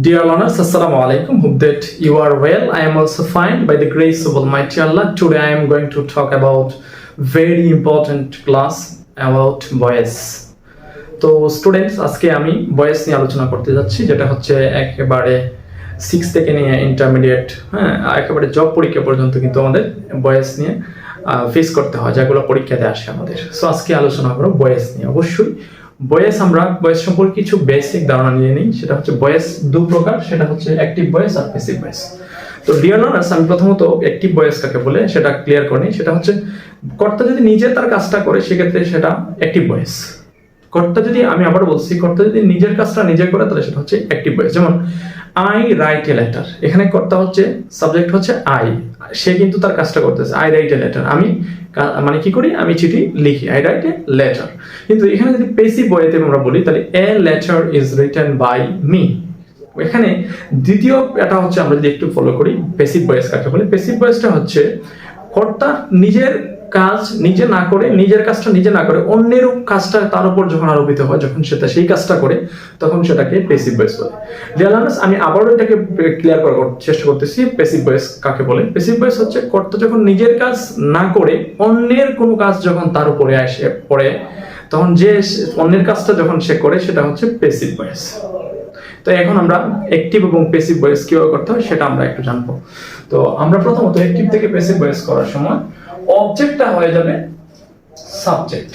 Dear learners, Assalamu alaikum. Hope that you are well. I am also fine by the grace of Almighty Allah. Today I am going to talk about very important class about voice. তো students আজকে আমি বয়েস নিয়ে আলোচনা করতে যাচ্ছি যেটা হচ্ছে একেবারে সিক্স থেকে নিয়ে ইন্টারমিডিয়েট হ্যাঁ একেবারে জব পরীক্ষা পর্যন্ত কিন্তু আমাদের বয়েস নিয়ে ফেস করতে হয় যেগুলো পরীক্ষাতে আসে আমাদের সো আজকে আলোচনা করো বয়েস নিয়ে অবশ্যই বয়েস আমরা, বয়স সম্পর্কে কিছু বেসিক ধারণা নিয়ে নিই। সেটা হচ্ছে বয়েস দু প্রকার, সেটা হচ্ছে অ্যাক্টিভ বয়েস আর প্যাসিভ বয়েস। তো ডিয়ার লার্নার্স আমি প্রথমত অ্যাক্টিভ বয়স কাকে বলে সেটা ক্লিয়ার করে সেটা হচ্ছে কর্তা যদি নিজে তার কাজটা করে, সেক্ষেত্রে সেটা অ্যাক্টিভ বয়েস। কর্তা যদি আমি আবার বলছি, কর্তা যদি নিজের কাজটা নিজে করে, তাহলে সেটা হচ্ছে অ্যাক্টিভ ভয়েস যেমন আই রাইট এ লেটার এখানে কর্তা হচ্ছে সাবজেক্ট হচ্ছে আই সে কিন্তু তার কাজটা করতেছে। আই রাইট এ লেটার আমি মানে কি করি? আমি চিঠি লিখি। আই রাইট এ লেটার কিন্তু এখানে যদি পেসিভ বয়েতে আমরা বলি, তাহলে a letter is written by me এখানে দ্বিতীয় এটা হচ্ছে আমরা যদি একটু ফলো করি পেসিভ ভয়েস কাকে বলে? পেসিভ ভয়েসটা হচ্ছে, কর্তা নিজের কাজ নিজে না করে, নিজের কাজটা নিজে না করে অন্যের কাজটা তার উপর যখন আরোপিত হয়, যখন সেটা সেই কাজটা করে, তখন সেটাকে পেসিভ ভয়েস বলে। ডিয়ালার্স আমি আবারও এটাকে ক্লিয়ার করার চেষ্টা করতেছি পেসিভ ভয়েস কাকে বলে? পেসিভ ভয়েস হচ্ছে কর্তা যখন নিজের কাজ না করে, অন্যের কোনো কাজ যখন তার উপরে আসে, পড়ে, তখন যে অন্যের কাজটা যখন সে করে, সেটা হচ্ছে পেসিভ ভয়েস তো এখন আমরা অ্যাক্টিভ এবং প্যাসিভ ভয়েস কীভাবে করতে হয়, সেটা আমরা একটু জানব। তো আমরা প্রথমত অ্যাক্টিভ থেকে প্যাসিভ ভয়েস করার সময় অবজেক্টটা হয়ে যাবে সাবজেক্ট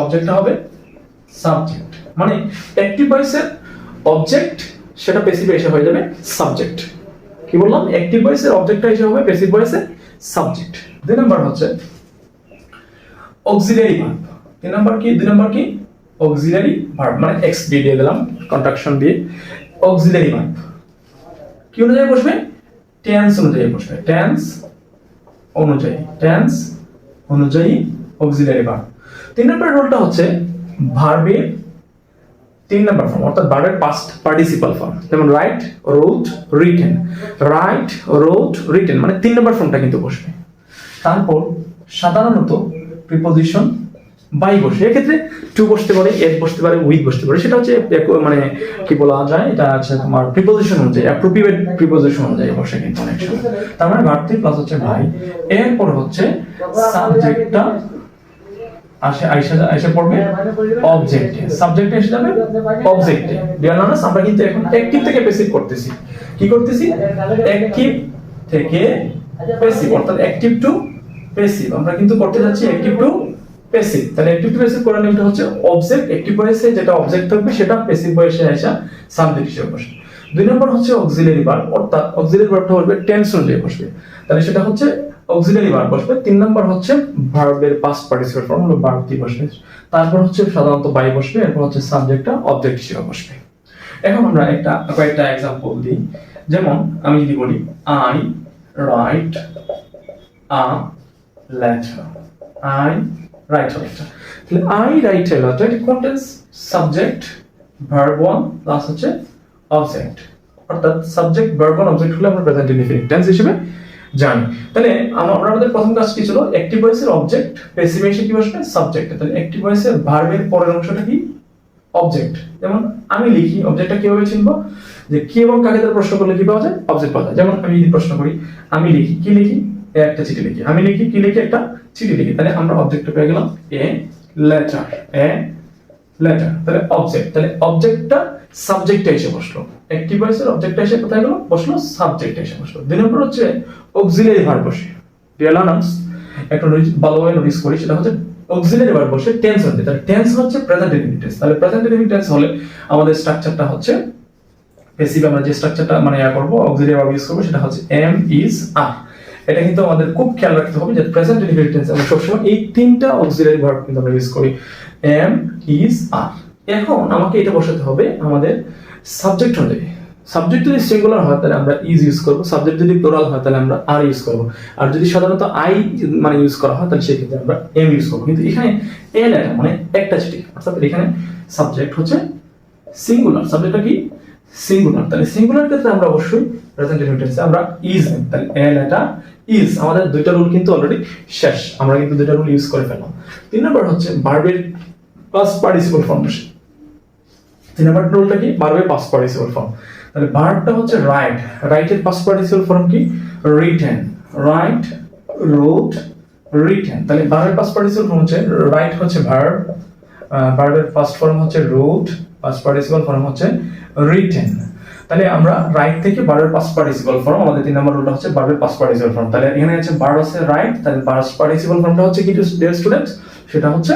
অবজেক্টটা হবে সাবজেক্ট মানে অ্যাক্টিভ ভয়েসের অবজেক্ট সেটা প্যাসিভ এসে হয়ে যাবে সাবজেক্ট কি বললাম? অ্যাক্টিভ ভয়েসের অবজেক্টটা এসে হবে প্যাসিভ ভয়েসের সাবজেক্ট দুই নাম্বার হচ্ছে অক্সিলারি ভার্ব তিন নাম্বার কি? দুই নাম্বার কি? অক্সিলারি ভার্ব মানে এক্স দিয়ে দিয়ে দিলাম কন্ট্রাকশন দিয়ে। অক্সিলারি ভার্ব কি অনুযায়ী বসবে? টেন্স অনুযায়ী বসবে। টেন্স অনুযায়ী টেন্স অনুযায়ী অক্সিলারি ভার্ব তিন নম্বর রোলটা হচ্ছে ভার্বের তিন নম্বর ফর্ম অর্থাৎ ভার্বের পাস্ট পার্টিসিপাল ফর্ম যেমন write wrote written write wrote written মানে তিন নম্বর ফর্মটা কিন্তু বসবে। তারপর সাধারণত প্রিপোজিশন বাই বসে। এক্ষেত্রে টু বসতে পারে এট বসতে পারে উইথ বসতে পারে। সেটা হচ্ছে মানে কি বলা যায়, এটা আছে তোমার প্রিপোজিশন অনুযায়ী অ্যাপ্রোপ্রিয়েট প্রিপোজিশন অনুযায়ী বসে কিন্তু অনেক সময়। তার মানে ভার্ব প্লাস হচ্ছে ভাই এরপর হচ্ছে সাবজেক্টটা আসে, আইসা আইসা পড়বে অবজেক্টে সাবজেক্টে এসে যাবে অবজেক্টে ডিয়ার লার্নার্স আমরা কিন্তু এখন অ্যাক্টিভ থেকে প্যাসিভ করতেছি। কি করতেছি? অ্যাক্টিভ থেকে প্যাসিভ অর্থাৎ অ্যাক্টিভ টু প্যাসিভ আমরা কিন্তু করতে যাচ্ছি অ্যাক্টিভ টু প্যাসিভ তাহলে অ্যাক্টিভ টু প্যাসিভ করার নিয়মটা হচ্ছে অবজেক্ট অ্যাক্টিভ ভয়েসে যেটা অবজেক্ট থাকবে সেটা প্যাসিভ ভয়েসে আসা সাবজেক্ট হিসেবে বসবে। দুই নম্বর হচ্ছে অক্সিলারি ভার্ব অর্থাৎ অক্সিলারি ভার্বটা বলবে টেন্স অনুযায়ী বসবে। তাহলে সেটা হচ্ছে অক্সিলারি ভার্ব বসবে। তিন নম্বর হচ্ছে ভার্বের পাস্ট পার্টিসিপেট ফর্ম হলো ভার্ব দিয়ে বসবে? তারপর হচ্ছে সাধারণত বাই বসবে, এরপর হচ্ছে সাবজেক্টটা অবজেক্ট হিসেবে বসবে। এখন আমরা একটা, কয়েকটা এক্সাম্পল দিই। যেমন আমি যদি বলি I write a letter I write a তাহলে I right a letter it contains subject, verb one plus হচ্ছে অবজেক্ট অর্থাৎ সাবজেক্ট ভার্ব ওয়ান অবজেক্ট হলে আমরা প্রেজেন্ট ইনডিফিনিট টেন্স হিসেবে জানি। তাহলে আমরা আমাদের প্রথম কাজ কি ছিল অ্যাক্টিভ ভয়েসের অবজেক্ট প্যাসিভ এসে কি বসবে? সাবজেক্ট তাহলে অ্যাক্টিভ ভয়েসের ভার্বের পরের অংশটা কি? অবজেক্ট যেমন আমি লিখি অবজেক্টটা কীভাবে চিনবো? যে কি এবং কাকে প্রশ্ন করলে কি পাওয়া যায়? অবজেক্ট পাওয়া যায়। যেমন আমি যদি প্রশ্ন করি, আমি লিখি, কি লিখি? একটা চিঠি লিখি। আমি লিখি, কি লিখি একটা? চিঠি লিখি। তাহলে আমরা অবজেক্টটা পেয়ে গেলাম এ লেটার এ লেটার তাহলে অবজেক্ট তাহলে অবজেক্টটা সাবজেক্টে এসে বসল। অ্যাক্টিভ ভয়েসের অবজেক্টটা এসে কোথায় গেল? বসল সাবজেক্টে এসে বসল। দুই নম্বর হচ্ছে অক্সিলারি ভার্ব বসে। ডিয়ার লার্নার্স একটা ভালোভাবে নোটিস করি সেটা হচ্ছে অক্সিলারি ভার্ব বসে টেন্স হচ্ছে তাহলে টেন্স হচ্ছে প্রেজেন্ট ইনডিফিনিট টেন্স তাহলে প্রেজেন্ট ইনডিফিনিট টেন্স হলে আমাদের স্ট্রাকচারটা হচ্ছে বেসিক আমরা যে স্ট্রাকচারটা মানে ইয়া করব অক্সিলারি ভার্ব ইউজ করব, সেটা হচ্ছে এম ইজ আর এটা কিন্তু আমাদের খুব খেয়াল রাখতে হবে যে প্রেজেন্ট ইনডিফিনিট টেন্স আমরা সবসময় এই তিনটা অক্সিলারি ভার্ব কিন্তু আমরা ইউজ করি। এম ইজ আর এখন আমাকে এটা বসাতে হবে আমাদের সাবজেক্ট অনুযায়ী। সাবজেক্ট যদি সিঙ্গুলার হয় তাহলে আমরা ইজ ইউজ করব সাবজেক্ট যদি প্লোরাল হয় তাহলে আমরা আর ইউজ করব। আর যদি সাধারণত আই মানে ইউজ করা হয় তাহলে সেক্ষেত্রে আমরা এম ইউজ করব। কিন্তু এখানে এ লেটার মানে একটা চিঠি অর্থাৎ এখানে সাবজেক্ট হচ্ছে সিঙ্গুলার সাবজেক্টটা কি? সিঙ্গুলার তাহলে সিঙ্গুলার ক্ষেত্রে আমরা অবশ্যই প্রেজেন্ট টেন্সে আমরা ইজ নেব তাহলে এ লেটার ইজ আমাদের দুইটা রুল কিন্তু অলরেডি শেষ, আমরা কিন্তু দুইটা রুল ইউজ করে ফেললাম। তিন নম্বর হচ্ছে ভার্বের পাস্ট পার্টিসিপল ফর্ম তিন নম্বর রুলটা কি? ভার্বের পাস্ট পার্টিসিপল ফর্ম তাহলে ভার্বটা হচ্ছে রাইট রাইটের পাস্ট পার্টিসিপাল ফর্ম কি? রিটেন রাইট রোট রিটেন তাহলে ভার্বের পাস্ট পার্টিসিপাল ফর্ম হচ্ছে রাইট হচ্ছে ভার্ব ভার্বের ফার্স্ট ফর্ম হচ্ছে রোট পাস্ট পার্টিসিপাল ফর্ম হচ্ছে রিটেন তাহলে আমরা রাইট থেকে বারের পাস পার্টিসিপাল ফর্ম আমাদের তিন নম্বর রুলটা হচ্ছে বারের পাস পার্টিসিপাল ফর্ম তাহলে এখানে আছে বার আছে রাইট তাহলে পাস্ট পার্টিসিপাল ফর্মটা হচ্ছে কি স্টুডেন্টস সেটা হচ্ছে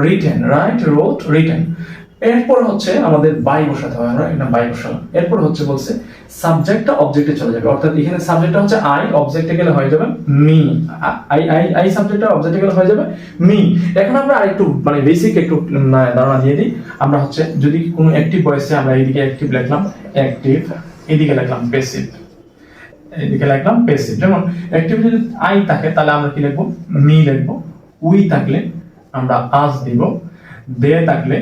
রিটেন রাইট রোট রিটেন এরপর হচ্ছে আমাদের বাই বসাতে হয়, আমরা এটা বাই বসালাম। এরপর হচ্ছে বলছে সাবজেক্টটা অবজেক্টে চলে যাবে। অর্থাৎ এখানে সাবজেক্টটা হচ্ছে আই অবজেক্টে গেলে হয়ে যাবে মি আই আই আই সাবজেক্টটা অবজেক্টে গেলে হয়ে যাবে মি এখন আমরা আরেকটু মানে বেসিক একটু ধারণা দিয়ে দিই। আমরা হচ্ছে যদি কোনো অ্যাক্টিভ ভয়েসে আমরা এইদিকে অ্যাক্টিভ লিখলাম অ্যাক্টিভ এদিকে লিখলাম প্যাসিভ এদিকে লিখলাম প্যাসিভ যেমন অ্যাক্টিভ যদি আই থাকে, তাহলে আমরা কি লিখব? মি লিখব। উই থাকলে আমরা আজ দিব। দে থাকলে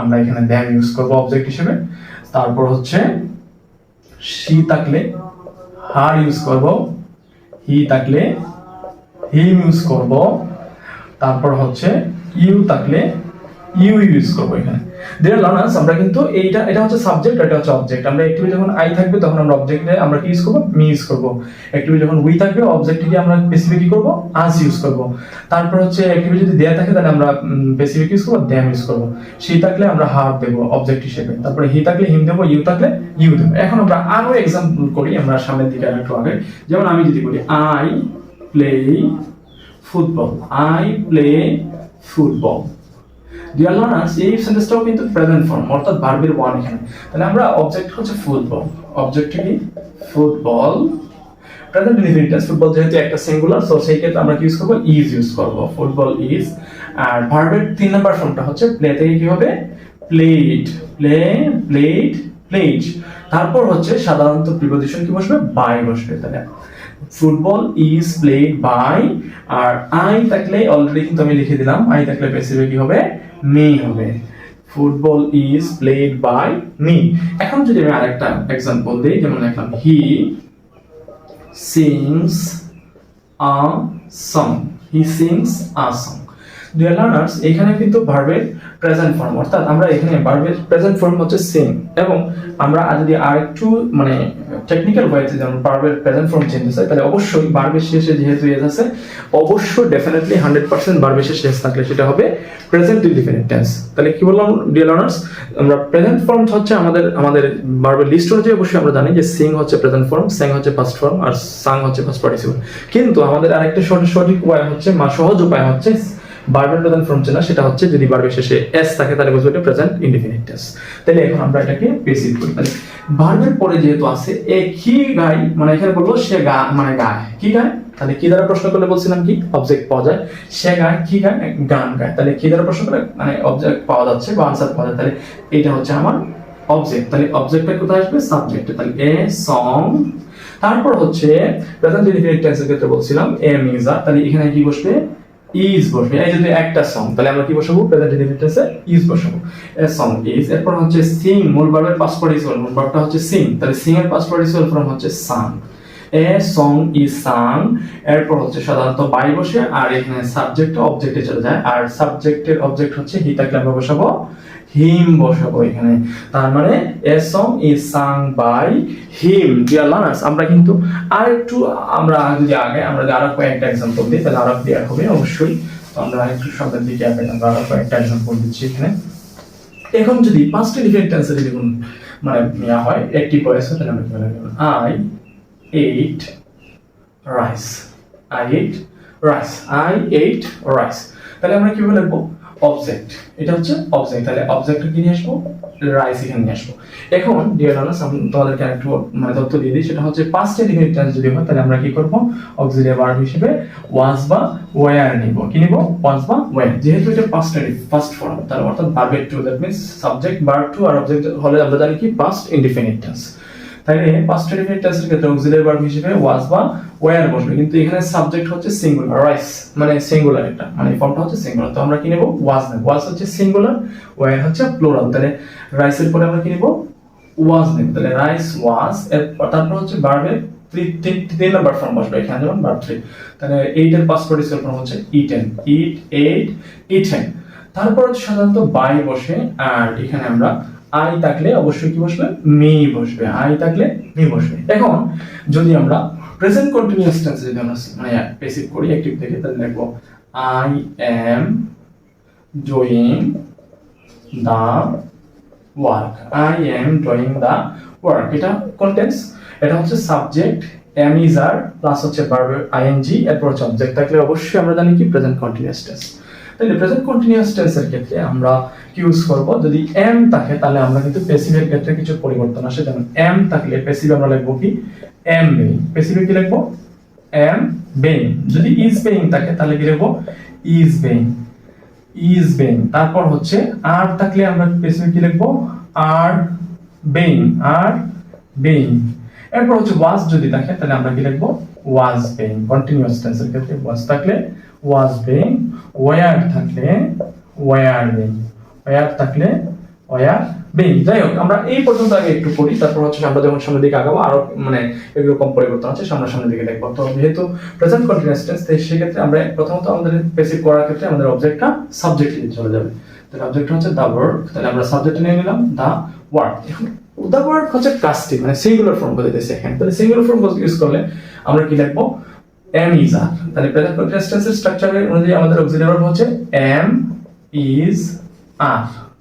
আমরা এখানে দ্যাম ইউজ করব অবজেক্ট হিসেবে। তারপর হচ্ছে সি থাকলে হার ইউজ করব হি থাকলে হিম ইউজ করব। তারপর হচ্ছে ইউ থাকলে ইউ ইউজ করব এখানে। দেয়ার লার্নার্স আমরা কিন্তু এইটা, এটা হচ্ছে সাবজেক্ট এটা হচ্ছে অবজেক্ট আমরা অ্যাক্টিভি যখন আই থাকবে, তখন আমরা অবজেক্টে আমরা কি ইউজ করব? মি ইউজ করব। যখন উই থাকবে আমরা স্পেসিফিক কি করব? আজ ইউজ করব। তারপর হচ্ছে যদি দেয়া থাকে, তাহলে আমরা স্পেসিফিক ইউজ করব দ্যাম ইউজ করব। থাকলে আমরা হার দেবো অবজেক্ট হিসেবে। তারপরে হি থাকলে হিম দেবো ইউ থাকলে ইউ দেবো। এখন আমরা আরও এক্সাম্পল করি, আমরা সামনের দিকে একটু আগে যেমন আমি যদি বলি I play football I play football dear learners এই সেন্টেন্সটাও কিন্তু প্রেজেন্ট ফর্ম অর্থাৎ ভার্বের ওয়ান এখানে। তাহলে আমরা অবজেক্ট হচ্ছে ফুটবল অবজেক্ট কি? ফুটবল প্রেজেন্ট ইনফিনিটাস ফুটবল যেহেতু একটা সিঙ্গুলার সো সেই ক্ষেত্রে আমরা ইউজ করব? ইজ ইউজ করব। ফুটবল ইজ আর ভার্বের তিন নাম্বার ফর্মটা হচ্ছে প্লে থেকে কি হবে প্লেড প্লে প্লেড প্লেড তারপর হচ্ছে সাধারণত প্রিপোজিশন কি বসবে? বাই বসবে তাহলে। ফুটবল ইজ প্লেড বাই, আর আই থাকলে অলরেডি কিন্তু আমি লিখে দিলাম, আই থাকলে বেসিবে কি হবে? মি হবে। Football is played by me. এখন যদি আমি আরেকটা এক্সাম্পল দিই, যেমন লিখলাম he sings a song he sings a song dear learners এখানে কিন্তু ভার্বের প্রেজেন্ট ফর্ম অর্থাৎ আমরা এখানে ভার্বের প্রেজেন্ট ফর্ম হচ্ছে সেম এবং আমরা আর যদি আরেকটু মানে টেকনিক্যাল ওয়েতে যেমন ভার্বের প্রেজেন্ট ফর্ম চেঞ্জ হয়, তাহলে অবশ্যই ভার্বের শেষে যেহেতু এজ আছে, অবশ্যই ডেফিনেটলি হান্ড্রেড পার্সেন্ট ভার্বের শেষে এস থাকলে সেটা হবে প্রেজেন্ট ইনডিফিনিট টেন্স তাহলে কি বললাম? ডিয়ার লার্নার্স আমরা প্রেজেন্ট ফর্ম হচ্ছে আমাদের আমাদের ভার্বের লিস্ট অনুযায়ী অবশ্যই আমরা জানি যে সিং হচ্ছে প্রেজেন্ট ফর্ম স্যাং হচ্ছে পাস্ট ফর্ম আর সাং হচ্ছে পাস্ট পার্টিসিপল কিন্তু আমাদের আরেকটা সঠিক সঠিক উপায় হচ্ছে সহজ উপায় হচ্ছে ভার্বের প্রেজেন্ট ফর্ম চেনা সেটা হচ্ছে যদি ভার্বের শেষে এস থাকে, তাহলে বুঝব এটা প্রেজেন্ট ইনডিফিনিট টেন্স তাহলে এখন আমরা এটাকে বেসিক করি। তাহলে ভার্বের পরে যেহেতু আছে, এ কি গায়? মানে এখানে বলব সে গা মানে গায়। কি গায়? তাহলে কি দ্বারা প্রশ্ন করলে বলছিলাম কি? অবজেক্ট পাওয়া যায়। সে গায়, কি গায়? গান গায়। তাহলে কি দ্বারা প্রশ্ন করলে? মানে অবজেক্ট পাওয়া যাচ্ছে, বা আনসার পাওয়া যায়। তাহলে এটা হচ্ছে আমার অবজেক্ট তাহলে অবজেক্টটা কোথায় আসবে? সাবজেক্টে তাহলে এ সং তারপর হচ্ছে প্রেজেন্ট ইনডিফিনিট টেন্সের ক্ষেত্রে বলছিলাম এ ইজ তাহলে এখানে কি বসবে? ইজ বসবে। এই যদি একটা সং তাহলে আমরা কি বসাবো? প্রেজেন্ট ইনডিফিনিট ইজ বসাবো। এ সং ইজ এরপর হচ্ছে সিং মূল ভার্বের পাস্ট পার্টিসিপল মূল ভার্বটা হচ্ছে সিং তাহলে সিং এর পাস্ট পার্টিসিপল ফর্ম হচ্ছে সাং এ সং ইজ সাং এরপর হচ্ছে সাধারণত বাই বসে, আর এখানে সাবজেক্ট অবজেক্টে চলে যায়। আর সাবজেক্টের অবজেক্ট হচ্ছে হি থাকলে আমরা বসাবো? হিম বসাবো এখানে। তার মানে a song is sung by him. Dear learners আমরা কিন্তু আর একটু আমরা যদি আগে, আমরা আরও কয়েকটা এক্সাম্পল দিই, তাহলে আরও ক্লিয়ার হবে, অবশ্যই। তো আমরা একটু শব্দের দিকে আগে আমরা আরও কয়েকটা এক্সাম্পল দিচ্ছি এখানে। এখন যদি পাঁচটা ডিফারেন্ট টেন্সে যদি কোন মানে নেওয়া হয়, একটি ভয়েস তাহলে আমরা I ate rice I ate rice I ate rice তাহলে আমরা কীভাবে লিখব? অবজেক্ট এটা হচ্ছে অবজেক্ট তাহলে অবজেক্ট কি নিয়ে আসব? রাইস এখানে নিয়ে আসব। এখন ডিয়ার আমি তোমাদেরকে একটু মানে তথ্য দিয়ে দিই। সেটা হচ্ছে পাঁচটা ডিফারেন্ট টেন্স যদি হয়, তাহলে আমরা কি করব? অক্সিলিয়ারি ভার্ব হিসেবে ওয়াজ বা ওয়ার নিব। কি নিব? ওয়াজ বা ওয়ার যেহেতু এটা পাস্ট ফার্স্ট ফর্ম তাহলে অর্থাৎ ভার্বের two that means subject verb two R object হলে আমরা জানি কি? পাস্ট ইনডিফিনিট টেন্স তাইলে পাস্ট ইনডিফিনিট টেন্সের ক্ষেত্রে ভার্ব হিসেবে ওয়াজ বা ওয়ার বসবে। কিন্তু এখানে সাবজেক্ট হচ্ছে সিঙ্গুলার রাইস মানে সিঙ্গুলার এটা। মানে ফর্মটা হচ্ছে সিঙ্গুলার তো আমরা কি নেব? ওয়াজ নেব। ওয়াজ হচ্ছে সিঙ্গুলার ওয়ার হচ্ছে প্লুরাল তাহলে রাইসের পরে আমরা কি নেব? ওয়াজ নেব। তাহলে রাইস ওয়াজ তারপর হচ্ছে ভার্বের তিন নাম্বার ফর্ম বসবে। এখানে যেমন ভার্ব থ্রি তাহলে এইট এর পাস্ট পার্টিসিপাল ফর্ম হচ্ছে ইটেন ইট এইট ইটেন তারপর সাধারণত বাই বসে আর এখানে আমরা আই থাকলে অবশ্যই কি বসবে? মি বসবে। আই থাকলে মি বসবে। এখন যদি আমরা প্রেজেন্ট কন্টিনিউয়াস টেন্স যদি আমরা মানে পেসিভ করি অ্যাক্টিভ থেকে, তাহলে দেখব I am doing the work I am doing the work এটা কন্টেন্স এটা হচ্ছে subject am is are plus হচ্ছে ভার্ব আইএনজি এরপর হচ্ছে অবজেক্ট থাকলে অবশ্যই আমরা জানি কি? প্রেজেন্ট কন্টিনিউয়াস টেন্স তাহলে প্রেজেন্ট কন্টিনিউয়াস টেন্সের ক্ষেত্রে আমরা ইউজ করব? যদি এম থাকে, তাহলে আমরা কিন্তু প্যাসিভের ক্ষেত্রে কিছু পরিবর্তন আসে। যেমন এম থাকলে প্যাসিভ আমরা লিখব কি? এম বেইং প্যাসিভে কি লিখব? এম বেইং যদি ইজ বেইং থাকে, তাহলে কি লিখব? ইজ বেইং ইজ বেইং তারপর হচ্ছে আর থাকলে আমরা প্যাসিভে কি লিখব? আর বেইং আর বেইং এরপর হচ্ছে ওয়াজ যদি থাকে, তাহলে আমরা কি লিখব? ওয়াজ বেইং কন্টিনিউয়াস টেন্সের ক্ষেত্রে ওয়াজ থাকলে ওয়াজ বেইং ওয়ার থাকলে ওয়ার বেইং ওয়ার থাকলে ওয়ার বেইং যাই হোক, আমরা এই পর্যন্ত আগে একটু পড়ি, তারপর হচ্ছে আমরা যখন সামনের দিকে আগাবো, আরও মানে এগুলো কম পরিবর্তন আছে সামনে সামনের দিকে দেখব। তো যেহেতু প্রেজেন্ট কন্টিনিউয়াস টেন্স তাই সেক্ষেত্রে আমরা প্রথমত আমাদের প্যাসিভ করার ক্ষেত্রে আমাদের অবজেক্টটা সাবজেক্ট চলে যাবে। তাহলে অবজেক্ট হচ্ছে দা ওয়ার্ক তাহলে আমরা সাবজেক্ট নিয়ে নিলাম দা ওয়ার্ক এখন দা ওয়ার্ক হচ্ছে কাস্টিং মানে সিঙ্গুলার ফর্ম বোঝাইতেছে এখানে। তাহলে সিঙ্গুলার ফর্ম ইউজ করলে আমরা কি লিখব? এম ইজ আর তাহলে প্রেজেন্ট কন্টিনিউয়াস টেন্সের স্ট্রাকচারের অনুযায়ী আমাদের অক্সিলিয়ারি ভার্ব হচ্ছে এম ইজ আর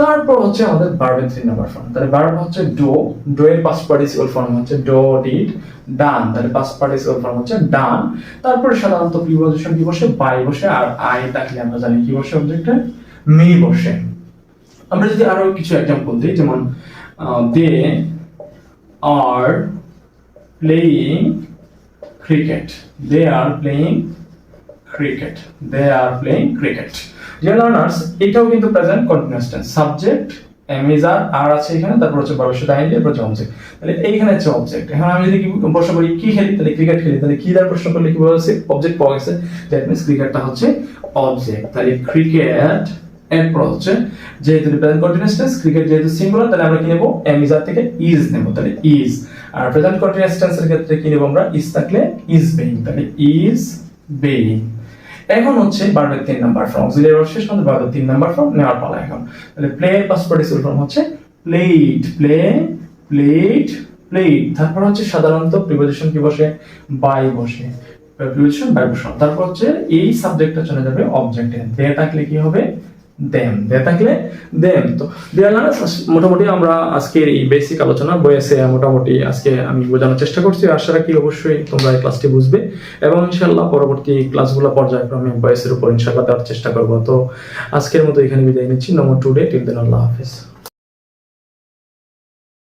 তারপর হচ্ছে আমাদের ভার্বের থ্রি নাম্বার ফর্ম তাহলে ভার্ব হচ্ছে ডো ডো এর পাস্ট পার্টিসিপল ফর্ম হচ্ছে ডো ডিড ডান তাহলে পাস্ট পার্টিসিপল ফর্ম হচ্ছে ডান তারপরে সাধারণত প্রিপোজিশন কি বসে? বাই বসে। আর আই থাকলে আমরা জানি কি বসে অবজেক্টে মি বসে। আমরা যদি আরও কিছু এক্সাম্পল দিই, যেমন they are playing cricket they are playing cricket they are playing cricket dear learners এটাও কিন্তু present continuous tense subject am is are are আছে এখানে, তারপর হচ্ছে ভবিষ্যৎ আইন দিয়ে হচ্ছে অবজেক্ট তাহলে এইখানে হচ্ছে অবজেক্ট এখন আমি যদি প্রশ্ন করি, কি খেলি? তাহলে ক্রিকেট খেলি। তাহলে কি দ্বারা প্রশ্ন করলে কি বলছে অবজেক্ট পাওয়া গেছে। দ্যাট মিন্স ক্রিকেটটা হচ্ছে অবজেক্ট তাহলে ক্রিকেট এরপর হচ্ছে, যেহেতু প্রেজেন্ট কন্টিনিউয়াস টেন্স ক্রিকেট যেহেতু সিঙ্গুলার তাহলে আমরা কি নেব? এমিজার থেকে ইজ নেব। তাহলে ইজ আর প্রেজেন্ট কন্টিনিউয়াস টেন্সের ক্ষেত্রে কি নেব আমরা? ইজ থাকলে ইজ বেইং তাহলে ইজ বেইং এখন হচ্ছে বারবের তিন নাম্বার ফর্ম। অক্সিলারি ভার্ব শেষ আমাদের বারবের তিন নাম্বার ফর্ম, নেওয়ার পালা এখন। তাহলে প্লে পাস্ট পার্টিসিপল ফর্ম হচ্ছে প্লেড প্লে প্লেড প্লেড তারপর হচ্ছে সাধারণত প্রিপোজিশন কি বসে? বাই বসে। প্রিপোজিশন বাই বসে তারপর হচ্ছে এই সাবজেক্টটা চলে যাবে অবজেক্টে দে থাকলে কি হবে? দেম দে থাকলে দেন তো দেয়ার মোটামুটি আমরা আজকের এই বেসিক আলোচনা বয়েসে মোটামুটি আজকে আমি বোঝানোর চেষ্টা করছি। আশা রাখি অবশ্যই তোমরা এই ক্লাসটি বুঝবে এবং ইনশাল্লাহ পরবর্তী ক্লাসগুলো পর্যায়ক্রমে বয়েসের উপর ইনশাল্লাহ দেওয়ার চেষ্টা করব। তো আজকের মতো এখানে বিদায় নিচ্ছি। নমো টুডে টিল দেন আল্লাহ হাফিজ।